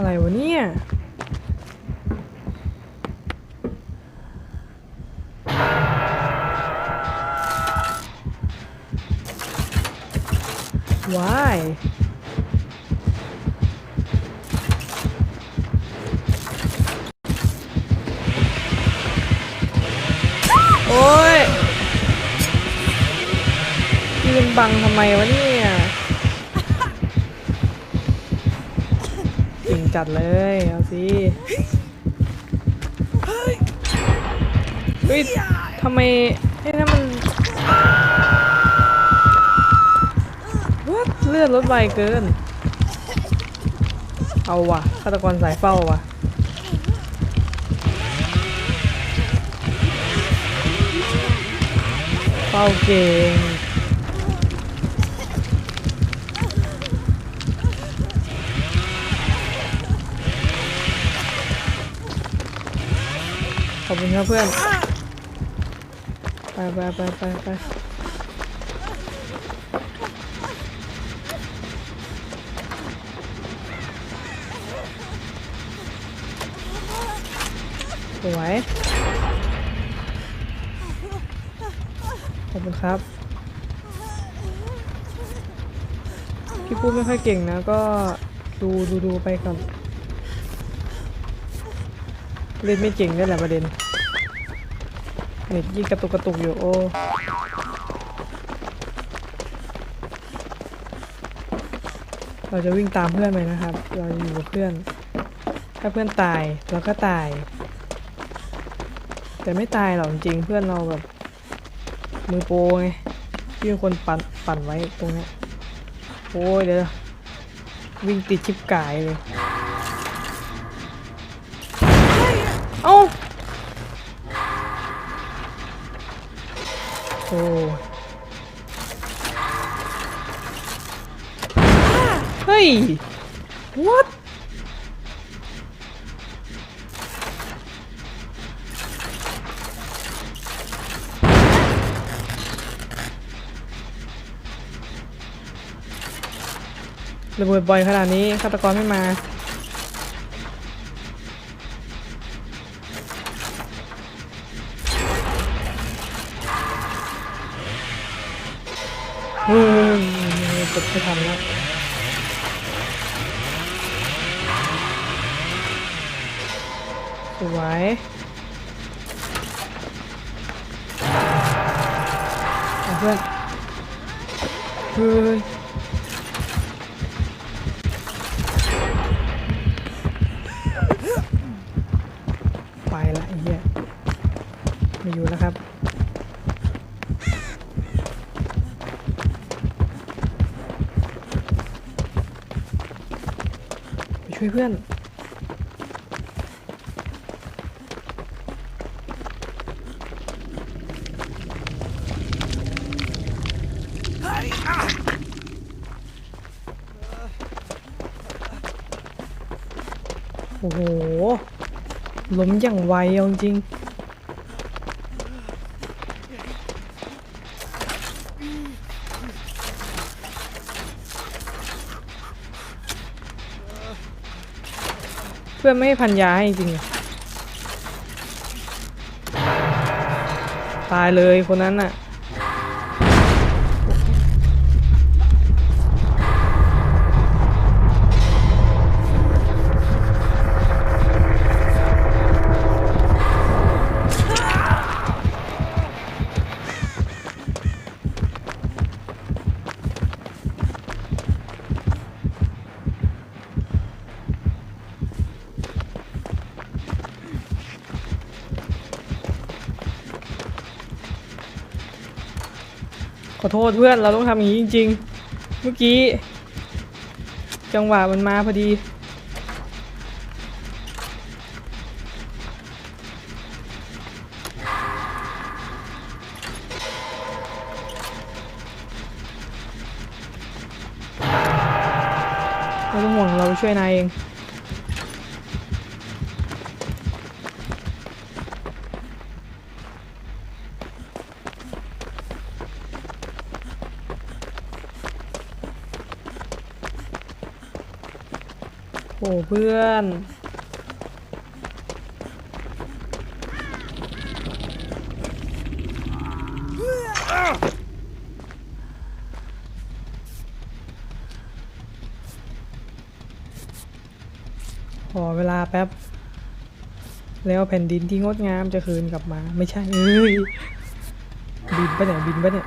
อะไรวะเนี่ย Why โอ้ยยืนบังทำไมวะเนี่ยเก่ง จัดเลย เอาสิเฮ้ยทำไมไอ้นั่นมัน What? เลือดลดไวเกิน เอาว่ะฆาตกรสายเฝ้าว่ะเฝ้าเก่ง ขอบคุณครับเพื่อน ไปไปไปไปไปสวยขอบคุณครับ พี่พูดไม่ค่อยเก่งนะก็ดูดูดูไปก่อน เล่นไม่เก่งด้วยแหละประเด็นเน็ตยิ่งกระตุกกระตุกอยู่โอ้เราจะวิ่งตามเพื่อนไปนะครับ เราจะอยู่กับเพื่อน ถ้าเพื่อนตายเราก็ตาย แต่ไม่ตายหรอกจริงเพื่อนเราแบบ มือโปรไงพี่คนปั่นปั่นไว้ตรงนี้โอ้ยเดี๋ยววิ่งติดชิบกายเลย เอ้าโอ้เฮ้ย what ระเบิดบ่อยขนาดนี้ฆาตกรไม่มา ไม่ทันแล้วสวยเอาเพื่อนเฮ้ยไปละไอ้เหี้ยไม่อยู่แล้วครับ ช่วยเพื่อนโอ้โหล้มอย่างไวเอาจริง พื่อนไม่ให้พันยาให้จริงๆตายเลยคนนั้นน่ะ ขอโทษเพื่อนเราต้องทำอย่างนี้จริง ๆ เมื่อกี้ จังหวะมันมาพอดีไม่ต้องห่วงเราช่วยนายเอง โอ้เพื่อน ขอเวลาแป๊บ แล้วแผ่นดินที่งดงามจะคืนกลับมา ไม่ใช่เอ้ย บินปะเนี่ย บินปะเนี่ย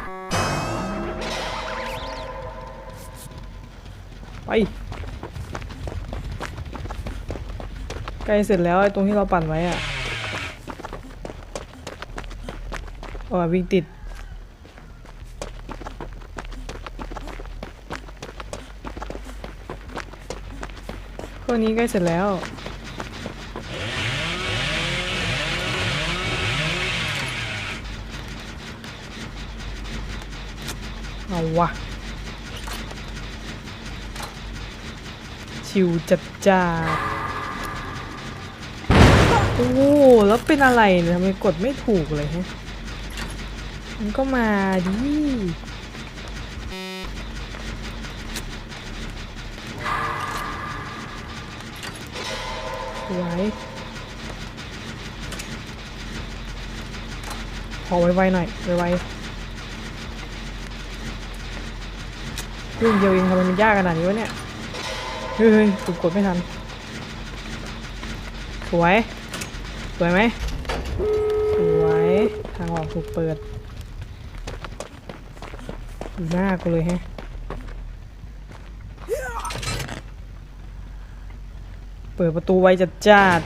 ล้เสร็จแล้วไอ้ตรงที่เราปั่นไว้อะอ๋อวิ่งติด พวกนี้ใกล้เสร็จแล้ว เอาวะ ชิวจัดจ้า โอ้แล้วเป็นอะไรเนี่ยทำไมกดไม่ถูกเลยฮะมันก็มาดิสวยขอไวๆหน่อยไวๆเรื่องเดียวเองทำไมมันยากขนาดนี้วะเนี่ย เฮ้ยถูกกดไม่ทัน สวย วยไหมสวยทางออกถูกเปิดอยู่หน้ากูเลยฮะเปิดประตูไว้จัดจ้าด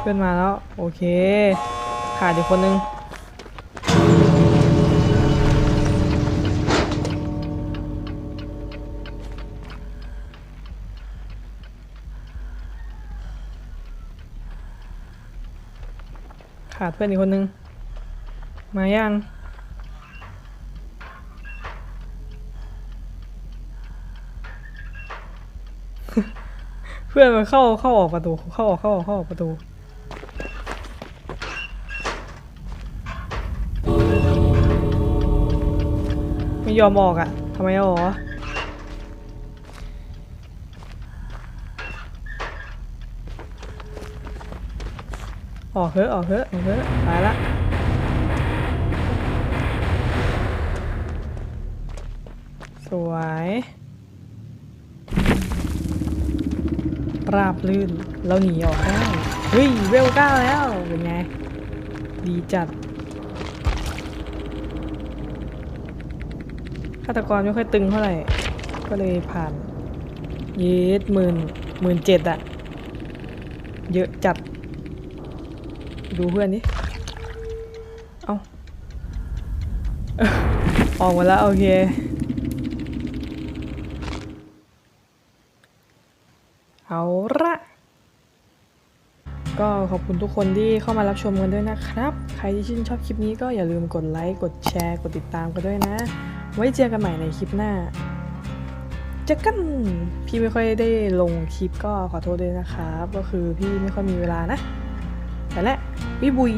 เพื่อนมาแล้ว โอเค ขาดอีกคนนึง ขาดเพื่อนอีกคนนึง มายังเพื่อนมันเข้าเข้าออกประตู เข้าออกเข้าออกเข้าออกประตูไม่ยอมออกอะทำไมอ๋อ ออกเถอะออกเถอะออกเถอะตายละสวย ราบลื่น เราหนีออกได้ เฮ้ย เวลก้าแล้ว เป็นไง ดีจัด ฆาตกรไม่ค่อยตึงเท่าไหร่ ก็เลยผ่านเยสหมื่นหมื่นเจ็ดอะเยอะจัด ดูเพื่อนดิเอาออกมาแล้ว โอเค เอาละก็ขอบคุณทุกคนที่เข้ามารับชมกันด้วยนะครับ ใครที่ชื่นชอบคลิปนี้ก็อย่าลืมกดไลค์ กดแชร์ กดติดตามกันด้วยนะ ไว้เจอกันใหม่ในคลิปหน้าจอกัน พี่ไม่ค่อยได้ลงคลิปก็ขอโทษด้วยนะครับ ก็คือพี่ไม่ค่อยมีเวลานะ แต่และ วิบุย